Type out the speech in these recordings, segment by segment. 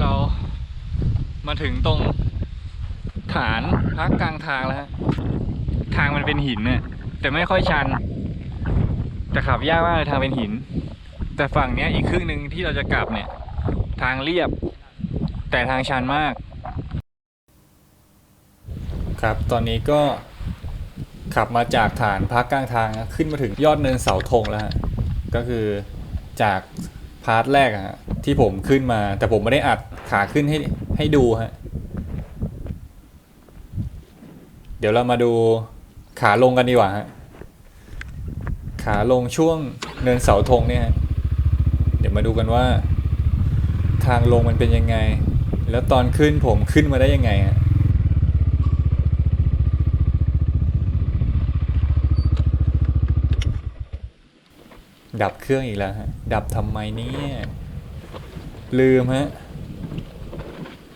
เรามาถึงตรงฐานพักกลางทางแล้วฮะทางมันเป็นหินเนี่ยแต่ไม่ค่อยชัน แต่ขับยากมากเลยทางเป็นหิน แต่ฝั่งเนี้ยอีกครึ่งหนึ่งที่เราจะกลับเนี่ย ทางเรียบ แต่ทางชันมาก ครับตอนนี้ก็ขับมาจากฐานพักกลางทางขึ้นมาถึงยอดเนินเสาธงแล้วฮะก็คือจาก พาร์ทแรกอะฮะที่ผมขึ้นมา แต่ผมไม่ได้อัดขาขึ้นให้ให้ดูฮะเดี๋ยวเรามาดูขาลงกันดีกว่าฮะขาลงช่วงเนินเสาธงเนี่ยฮะเดี๋ยวมาดูกันว่า ทางลงมันเป็นยังไง แล้วตอนขึ้นผมขึ้นมาได้ยังไงฮะ ดับเครื่องอีกแล้วฮะ ดับทำไมเนี่ย ลืมฮะ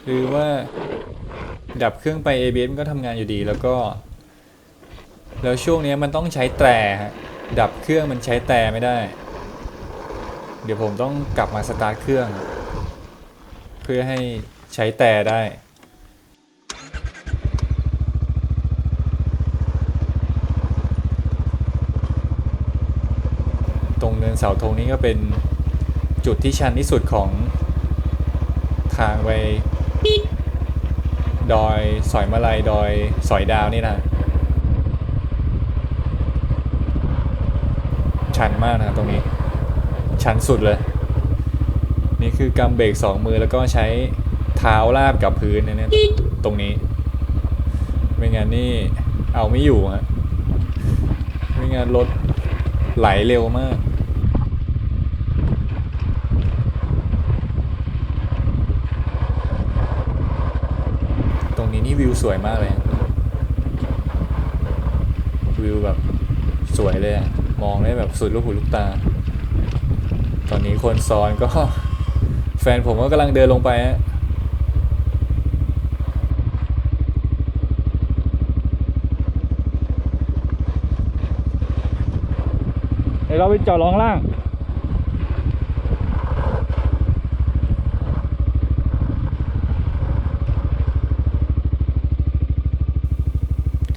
ลืมว่า ดับเครื่องไป ABS มันก็ทำงานอยู่ดีแล้วก็ แล้วช่วงนี้มันต้องใช้แตรฮะ ดับเครื่องมันใช้แตรไม่ได้ เดี๋ยวผมต้องกลับมาสตาร์ทเครื่อง เพื่อให้ใช้แตรได้ ตรง เสาธงนี้ก็เป็นจุดที่ชันที่สุดของทางไปดอยสอยมาลัยดอยสอยดาวนี่นะชันมากนะตรงนี้ ชันสุดเลย นี่คือกำเบรกสองมือแล้วก็ใช้เท้าลาบกับพื้นนะเนี่ยตรงนี้ ไม่งั้นนี่เอาไม่อยู่ฮะไม่งั้นรถไหลเร็วมาก ตรงนี้นี่ วิวสวยมากเลย วิวแบบสวยเลยมองได้แบบสุดลูกหูลูกตา ตอนนี้คนซ้อนก็ แฟนผมก็กำลังเดินลงไปฮะเดี๋ยวเราไปจอดรองล่าง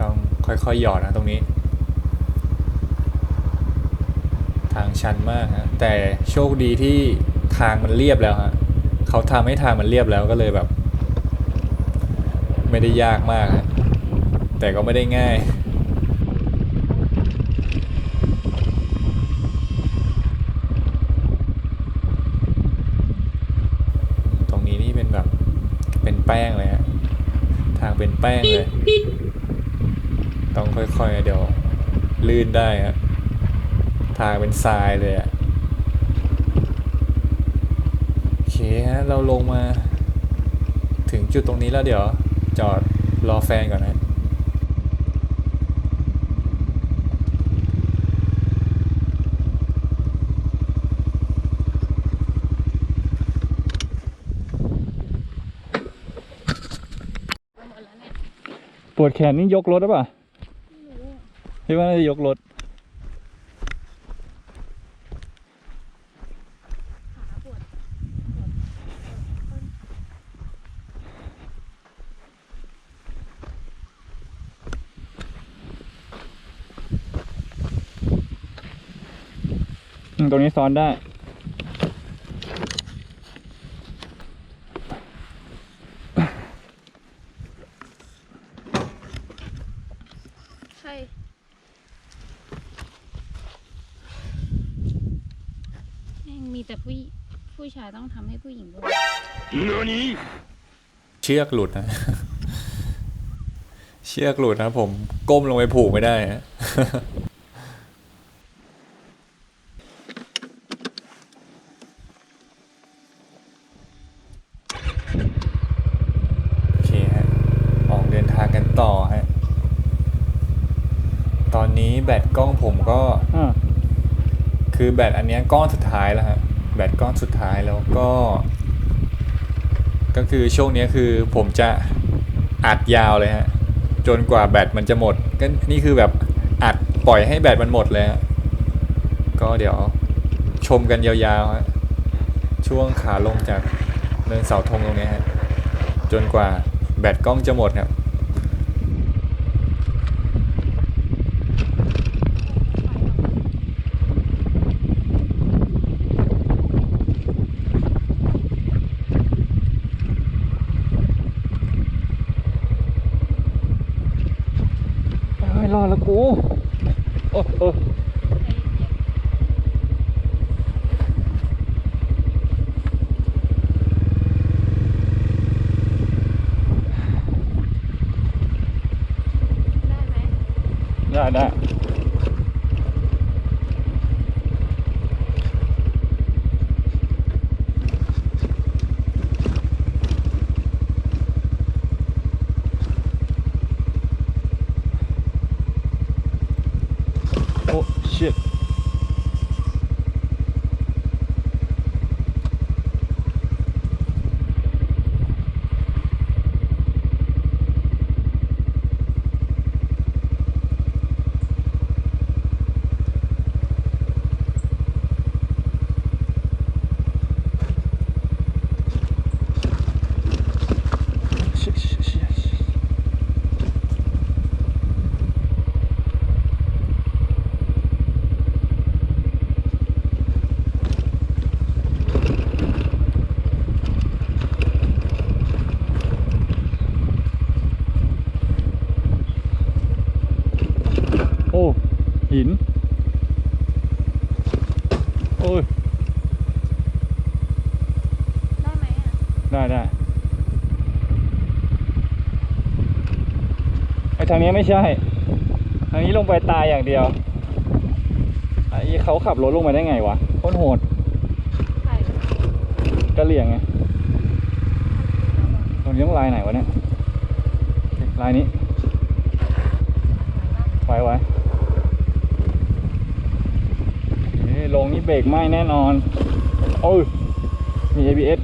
ต้อง ค่อยๆหยอดนะตรงนี้ ทางชันมากฮะแต่โชคดีที่ทางมันเรียบแล้วฮะเขาทำให้ทางมันเรียบแล้วก็เลยแบบ ไม่ได้ยากมาก แต่ก็ไม่ได้ง่ายตรงนี้นี่เป็นแบบเป็นแป้งเลยฮะทางเป็นแป้งเลย ค่อยๆ เดี๋ยว ลื่นได้ฮะทางเป็นทรายเลยอะโอเคฮะ เราลงมา ถึงจุดตรงนี้แล้วเดี๋ยว จอดรอแฟนก่อนนะปวดแขนนี่ยกรถหรือเปล่า พี่ว่าน่าจะยกรถตรงนี้ซ้อนได้ ใช่แม่งมีแต่ผู้หญิผู้ชาย ต้องทำให้ผู้หญิงด้วยเชือกหลุดนะ เชือกหลุดนะผมก้มลงไปผูกไม่ได้ฮะโอเคฮะออกเดินทางกันต่อฮะตอนนี้แบตกล้องผมก็ คือแบตอันเนี้ยก้อนสุดท้ายแล้วฮะ แบตก้อนสุดท้ายแล้วก็ ก็คือช่วงนี้คือผมจะอัดยาวเลยฮะจนกว่าแบตมันจะหมดก็นี่คือแบบอัดปล่อยให้แบตมันหมดเลยฮะก็เดี๋ยวชมกันยาวๆฮะช่วงขาลงจากเนินเสาธงตรงนี้ฮะจนกว่าแบตกล้องจะหมดครับ เฮ้ยรอดแล้วกู โอ้โอ้ ได้ได้โอ้ shit ชิชิชิชิโอ้ หิน โอ้ย ได้ไหมอะ ได้ได้ไอทาง นี้ไม่ใช่ทางนี้ลงไปตายอย่างเดียวไอ้เขาขับรถลงมาได้ไงวะโคตรโหดกระเหลี่ยงไงตรงนี้ต้องลายไหนวะเนี่ยลายนี้ไว้ไว้ลงนี่เบรกไม้แน่นอน โอ้ยมี ABS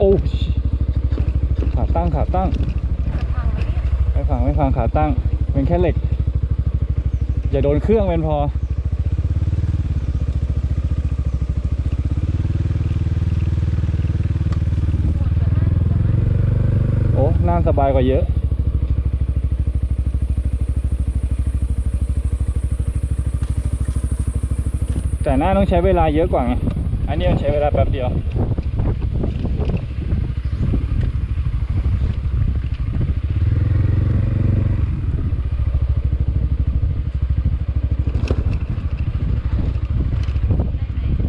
โอ้ยขา ตั้งขาตั้ง ไม่พังไม่พังขาตั้ง เป็นแค่เหล็ก อย่าโดนเครื่องเป็นพอ โอ้นั่งสบายกว่าเยอะแต่หน้าต้องใช้เวลาเยอะกว่าไง อันนี้มันใช้เวลาแป๊บเดียว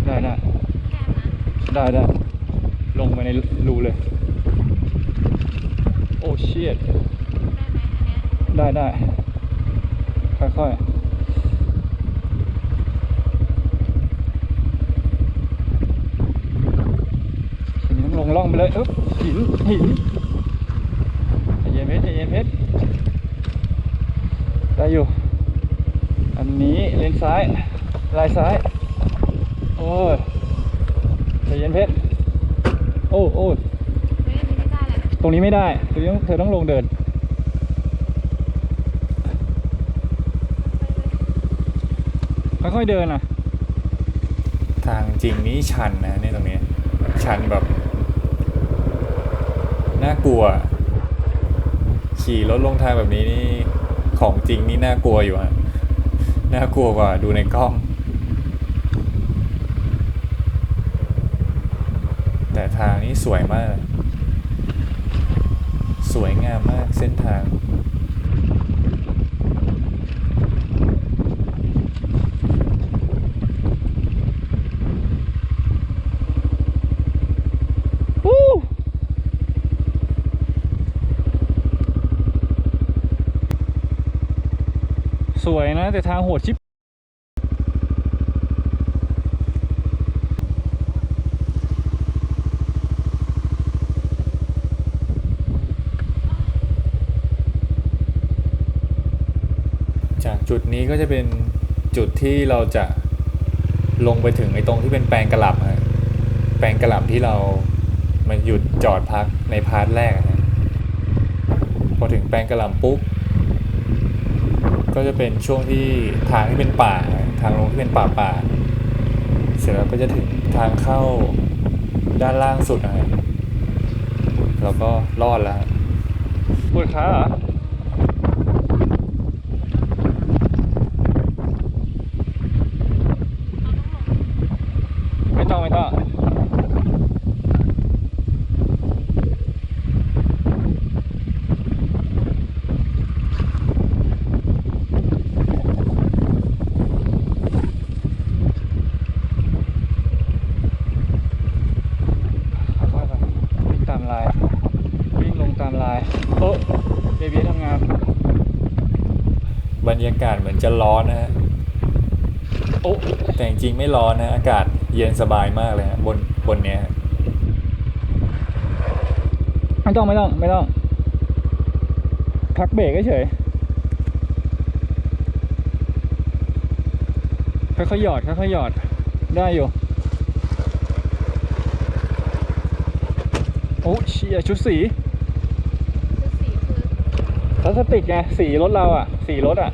ได้ได้ แค่นั้น ได้ได้ ลงไปในรูเลย โอ้เชียดได้ไหมอันเนี้ยได้ ค่อยๆทีนี้ต้องลงล่องไปเลยอึ๊บหินหินเย็นเพชรเย็นเพชรได้อยู่ อันนี้เลนซ้าย ลายซ้าย โอ้ยใจเย็นเพชร โอ้โอ้ยตรงนี้ไม่ได้ตรงนี้ต้องเธอต้องลงเดิน ค่อยๆเดินอะ ทางจริงนี้ชันนะเนี่ยตรงนี้ ชันแบบ น่ากลัว ขี่รถลงทางแบบนี้นี่ ของจริงนี่น่ากลัวอยู่ฮะน่ากลัวกว่าดูในกล้อง แต่ทางนี้ สวยมาก สวยงามมากเส้นทางวู้สวยนะ แต่ทางโหดชิบ จากจุดนี้ ก็จะเป็นจุดที่เราจะลงไปถึงไอ้ตรงที่เป็นแปลงกระหล่ำฮะแปลงกระหล่ำที่เรามาหยุดจอดพักในพาร์ทแรกอะพอถึงแปลงกระหล่ำปุ๊บก็จะเป็นช่วงที่ทางที่เป็นป่า ทางลงที่เป็นป่าป่า เสร็จแล้วก็จะถึงทางเข้าด้านล่างสุดนะฮะเราก็รอดแล้วปวดขาเหรอ ไม่ต้องไม่ต้อง ค่อยๆไปวิ่งตามลาย วิ่งลงตามลาย โอ้เบบีทำงาน บรรยากาศเหมือน จะร้อนนะฮะโอ้แต่จริงๆไม่ร้อนนะอากาศเย็นสบายมากเลยฮะบนบนเนี้ยฮะไม่ต้องไม่ต้องไม่ต้องพักเบรกเฉยค่อยๆหยอดค่อยๆหยอดได้อยู่โอ้เชียชุดสีคือสีคือพลาสติกไงสีรถเราอะ สีรถอะ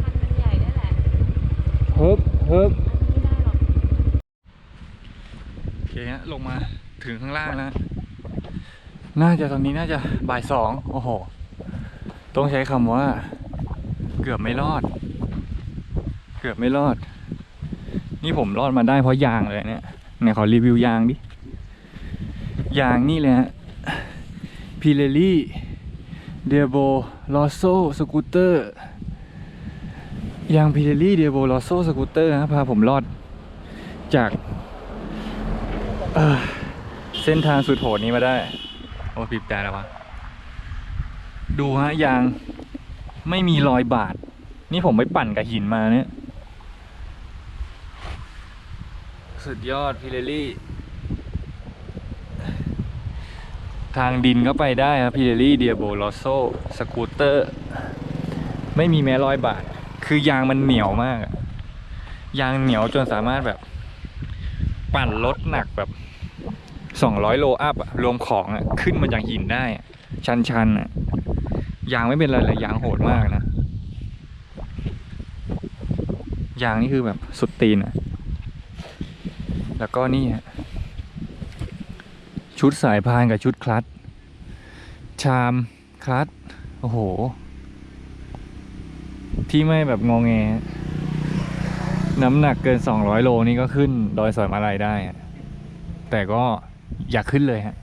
คันมันใหญ่ได้แหละ เฮิบเฮิบอันนี้ไม่ได้หรอกโอเคฮะลงมาถึงข้างล่างแล้วน่าจะตอนนี้น่าจะบ่ายสองโอ้โห ต้องใช้คำว่า เกือบไม่รอด เกือบไม่รอด นี่ผมรอดมาได้เพราะยางเลยเนี่ยไหนขอรีวิวยางดิ ยางนี่เลยฮะพิเรลี่เดียโบลอโซสกูตเตอร์ ยางพิเรลี่เดียโบลอโซสกูตเตอร์นะพาผมรอดจากเเส้นทางสุดโหดนี้มาได้ โอ้ปีบแต่แล้ววะ ดูฮะยางไม่มีรอยบาด นี่ผมไปปั่นกับหินมาเนี่ย สุดยอดพิเรลี่ ทางดินก็ไปได้ครับพิเรลี่เดียโบลอโซสกูตเตอร์ ไม่มีแม้รอยบาด คือยางมันเหนียวมากอะยางเหนียวจนสามารถแบบ ปั่นรถหนักแบบสองร้อยโลอัพอะรวมของอะขึ้นมาจากหินได้อะชันๆอะยางไม่เป็นไรเลยยางโหดมากนะ ยางนี่คือแบบสุดตีนอะแล้วก็นี่ฮะชุดสายพานกับชุดคลัตชามคลัตโอ้โห ที่ไม่แบบงองแง น้ำหนักเกิน 200 โลนี่ก็ขึ้นดอยสอยมาลายได้ แต่ก็อยากขึ้นเลยฮะ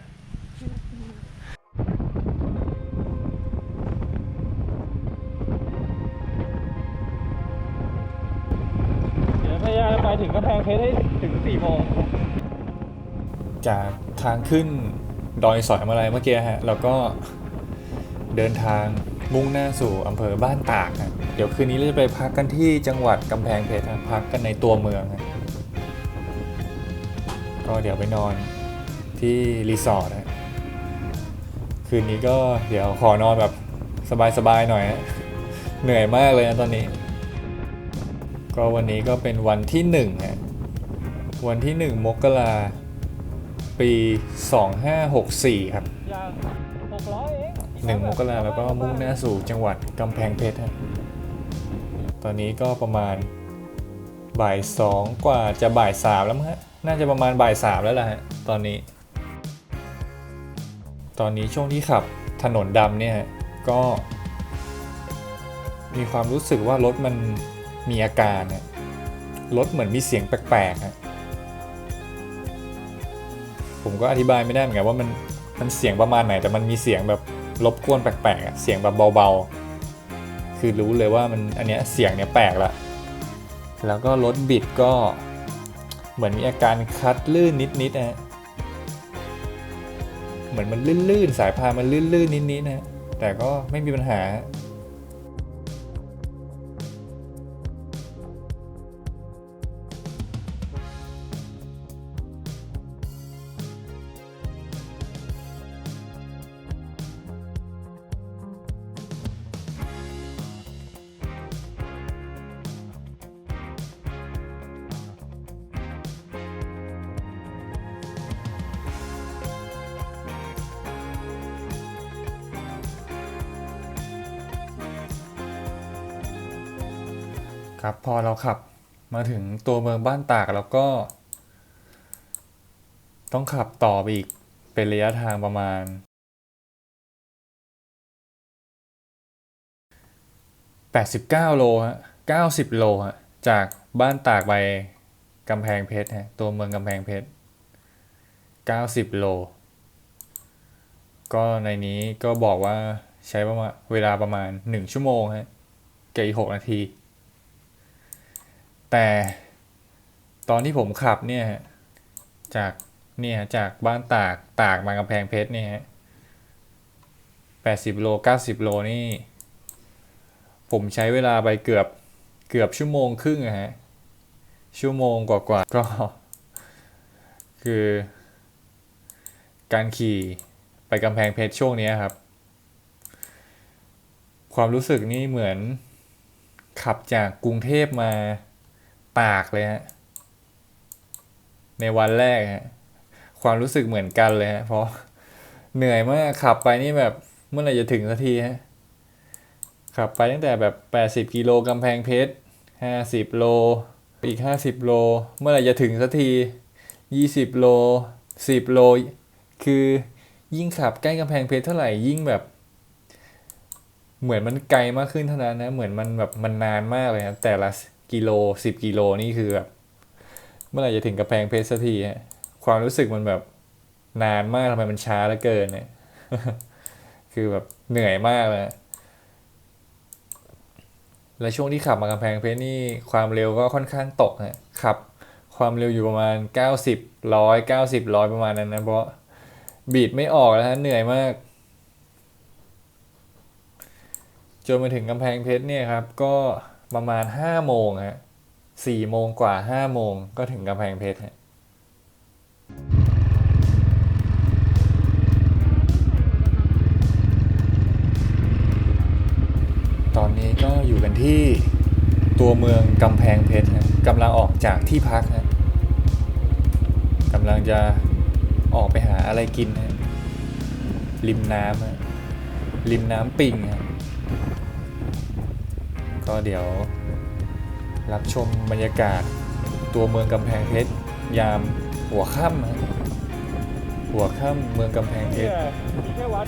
พยายามไปถึงกำแพงเพชรให้ถึง4โมง จากทางขึ้นดอยสอยมาลายเมื่อกี้ฮะ แล้วก็เดินทาง มุ่งหน้าสู่อำเภอบ้านตากฮะเดี๋ยวคืนนี้เราจะไปพักกันที่จังหวัดกำแพงเพชรพักกันในตัวเมืองฮะก็เดี๋ยวไปนอนที่รีสอร์ทฮะคืนนี้ก็เดี๋ยวขอนอนแบบสบายๆหน่อยฮะเหนื่อยมากเลยนะตอนนี้ ก็วันนี้ก็เป็นวันที่หนึ่งฮะวันที่หนึ่งมกราปี 2564 ครับ หนึ่งมกราแล้วก็มุ่งหน้าสู่จังหวัดกำแพงเพชรฮะตอนนี้ก็ประมาณบ่ายสองกว่าจะบ่ายสามแล้วมั้งฮะ น่าจะประมาณบ่ายสามแล้วล่ะฮะ ตอนนี้ ตอนนี้ช่วงที่ขับถนนดำเนี่ยก็ มีความรู้สึกว่ารถมันมีอาการฮะรถเหมือนมีเสียงแปลกๆฮะผมก็อธิบายไม่ได้เหมือนกันว่ามันมันเสียงประมาณไหนแต่มันมีเสียงแบบ รบกวนแปลกๆ เสียงแบบเบาๆ คือรู้เลยว่ามันอันเนี้ยเสียงเนี้ยแปลกละ แล้วก็รถบิดก็เหมือนมีอาการคัดลื่นนิดๆนะฮะเหมือนมันลื่นๆ สายพานมันลื่นๆนิดๆนะ แต่ก็ไม่มีปัญหา ครับพอเราขับมาถึงตัวเมืองบ้านตากแล้วก็ ต้องขับต่อไปอีกเป็นระยะทางประมาณ 89 โลฮะ90 โลฮะจากบ้านตากไปกำแพงเพชรฮะตัวเมืองกำแพงเพชร 90 โล ก็ในนี้ก็บอกว่าใช้ประมาณเวลาประมาณ 1 ชั่วโมงฮะกับอีก6นาที แต่ตอนที่ผมขับเนี่ยจากเนี่ยจากบ้านตากตากมากำแพงเพชรเนี่ยฮะ80โล90โลนี่ ผมใช้เวลาไปเกือบเกือบชั่วโมงครึ่งอะฮะชั่วโมงกว่าๆก็ คือ การขี่ไปกำแพงเพชรช่วงนี้ครับ ความรู้สึกนี่เหมือนขับจากกรุงเทพมา ตากเลยฮะ ในวันแรกฮะ ความรู้สึกเหมือนกันเลยฮะ เพราะเหนื่อยมากขับไปนี่แบบเมื่อไหร่จะถึงสักทีฮะ ขับไปตั้งแต่แบบ 80 กิโลกำแพงเพชร 50 โล อีก 50 โล เมื่อไหร่จะถึงสักที 20 โล 10 โล คือยิ่งขับใกล้กำแพงเพชรเท่าไหร่ยิ่งแบบ เหมือนมันไกลมากขึ้นเท่านั้นนะ เหมือนมันแบบมันนานมากเลยนะแต่ละ กิโล10กิโลนี่คือแบบเมื่อไหร่จะถึงกำแพงเพชรสักทีฮะความรู้สึกมันแบบนานมากทำไมมันช้าเหลือเกินเนี่ยคือแบบเหนื่อยมากเลยและช่วงที่ขับมากำแพงเพชรนี่ความเร็วก็ค่อนข้างตกฮะขับ ความเร็วอยู่ประมาณ 90ร้อย90ร้อยประมาณนั้นนะเพราะบีดไม่ออกแล้วฮะเหนื่อยมาก จนมาถึงกำแพงเพชรเนี่ยครับก็ ประมาณ5โมงฮะ4โมงกว่า5โมงก็ถึงกำแพงเพชรฮะตอนนี้ก็อยู่กันที่ตัวเมืองกำแพงเพชรฮะกำลังออกจากที่พักฮะกำลังจะออกไปหาอะไรกินฮะริมน้ำฮะริมน้ำปิงฮะ ก็เดี๋ยวรับชมบรรยากาศตัวเมืองกำแพงเพชรยามหัวค่ำฮะหัวค่ำเมืองกำแพงเพชรแค่วัด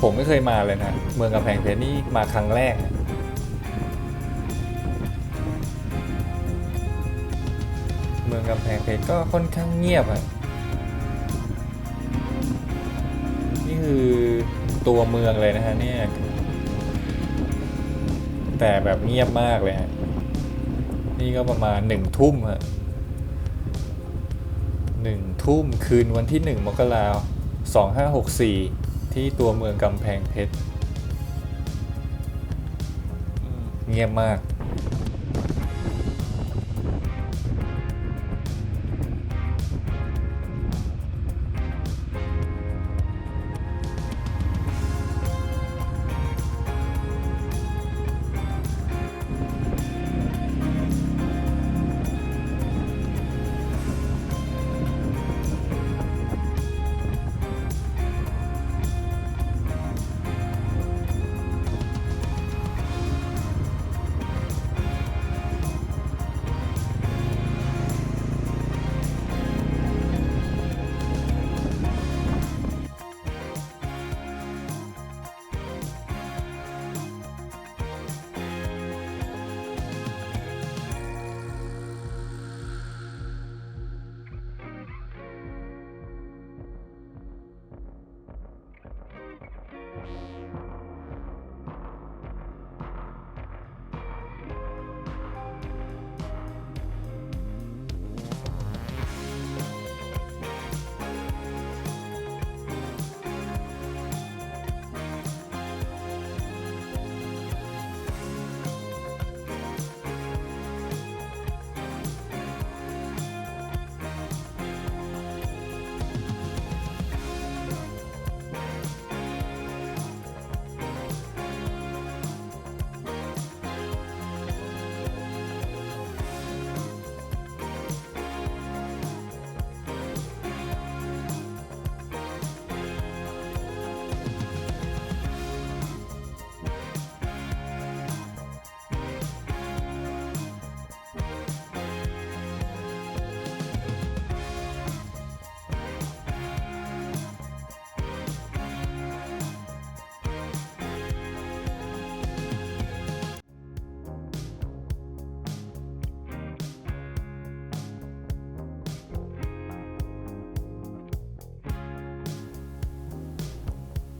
ผมไม่เคยมาเลยนะ เมืองกำแพงเพชรนี่มาครั้งแรกนะเมืองกำแพงเพชรก็ค่อนข้างเงียบอะนี่คือตัวเมืองเลยนะฮะเนี่ย แต่แบบเงียบมากเลยฮะนี่ก็ประมาณหนึ่งทุ่มฮะหนึ่งทุ่มคืนวันที่หนึ่งมกราสองห้าหกสี่ที่ตัวเมืองกำแพงเพชรเงียบมาก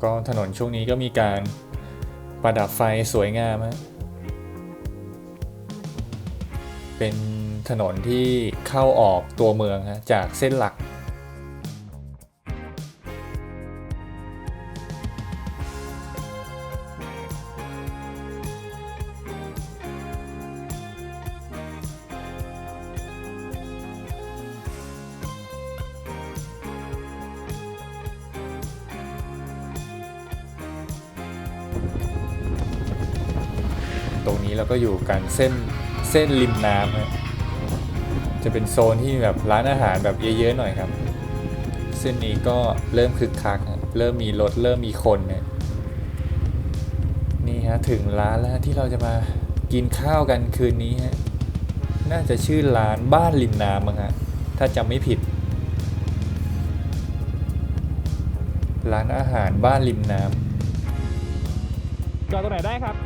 ก็ถนนช่วงนี้ก็มีการประดับไฟสวยงามฮะเป็นถนนที่เข้าออกตัวเมืองฮะจากเส้นหลัก กันเส้นเส้นริมน้ำฮะจะเป็นโซนที่แบบร้านอาหารแบบเยอะๆหน่อยครับ เส้นนี้ก็เริ่มคึกคักเริ่มมีรถเริ่มมีคนเนี่ยนี่ฮะถึงร้านแล้วที่เราจะมากินข้าวกันคืนนี้ฮะน่าจะชื่อร้านบ้านริมน้ำมั้งฮะถ้าจำไม่ผิด ร้านอาหารบ้านริมน้ำจอดตรงไหนได้ครับ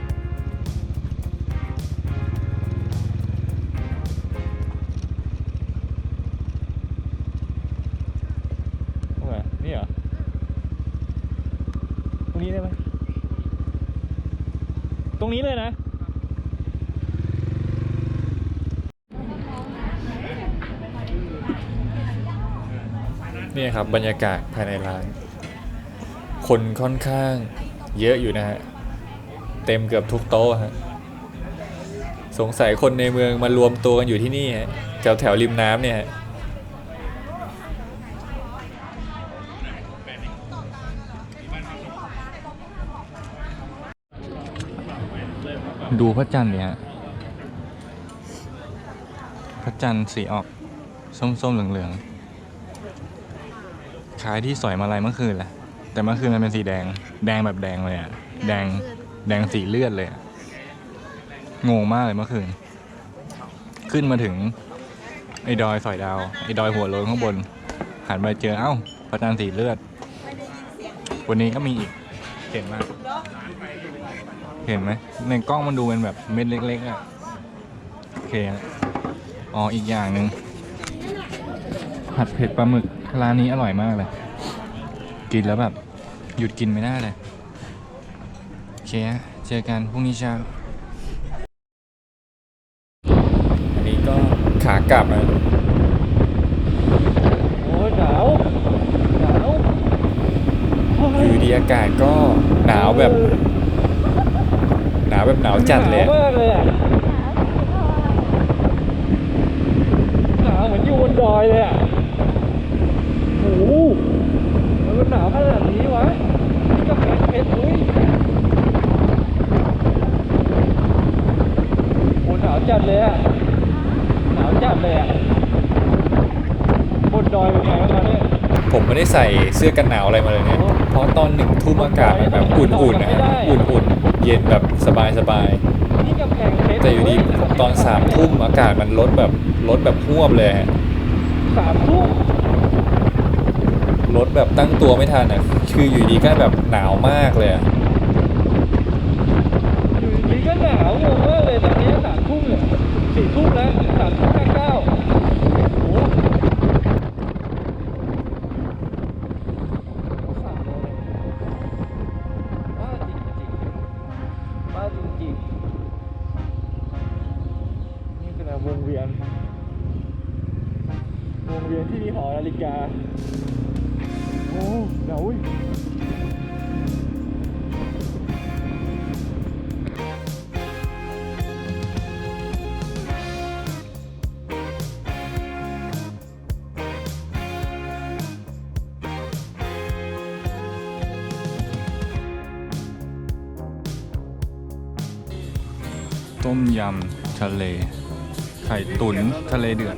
ครับบรรยากาศภายในร้าน คนค่อนข้างเยอะอยู่นะฮะ เต็มเกือบทุกโต๊ะฮะ สงสัยคนในเมืองมารวมตัวกันอยู่ที่นี่ฮะแถวแถวริมน้ำเนี่ยฮะดูพระจันทร์เนี่ยฮะพระจันทร์สีออกส้มๆเหลืองๆ คล้ายที่สอยมาลายเมื่อคืนแหละ แต่เมื่อคืนมันเป็นสีแดง แดงแบบแดงเลยอะแดง แดงสีเลือดเลยอะงงมากเลยเมื่อคืน ขึ้นมาถึง ไอ้ดอยสอยดาว ไอ้ดอยหัวโลนข้างบน หันไปเจอ เอ้าประจันสีเลือด วันนี้ก็มีอีก เห็นมาก เห็นไหม ในกล้องมันดูเป็นแบบเม็ดเล็กๆอะโอเคอะอ๋อ อีกอย่างหนึ่งผัดเผ็ดปลาหมึก ร้านนี้อร่อยมากเลย กินแล้วแบบ หยุดกินไม่ได้เลย โอเคฮะเจอกันพรุ่งนี้เช้า อันนี้ก็ขากลับนะโอ้ยหนาว หนาวอยู่ดีอากาศก็หนาวแบบ หนาวแบบหนาวจัดเลย หนาวอะมากเลยอะหนาวเหมือนอยู่บนดอยเลยอะ โอ้โหมันเป็นหนาวขนาดนี้วะนี่ก็แพงเพชรอุ้ยโอ้หนาวจัดเลยอะหนาวจัดเลยอะบนดอยเป็นไงบ้างคะเนี่ยผมไม่ได้ใส่เสื้อกันหนาวอะไรมาเลยเนี่ยเพราะตอนหนึ่งทุ่มอากาศมันแบบอุ่นๆนะฮะอุ่นๆ เย็นแบบสบายนี่กำแพงเพชรๆแต่อยู่ดีตอนสามทุ่มอากาศมันลดแบบลดแบบหวบเลยฮะสามทุ่ม ลดแบบตั้งตัวไม่ทันอะคืออยู่ดีก็แบบหนาวมากเลยอะอยู่ดีก็หนาวงงมากเลยตอนนี้สามทุ่มเลยสี่ทุ่มแล้วสามทุ่มห้าเก้าโอ้โหสามเลยบ้าจริงจริงบ้าจริงจริงนี่คือวงเวียนวงเวียนที่มีหอนาฬิกา ต้มยำทะเล ไข่ตุ๋นทะเลเดือด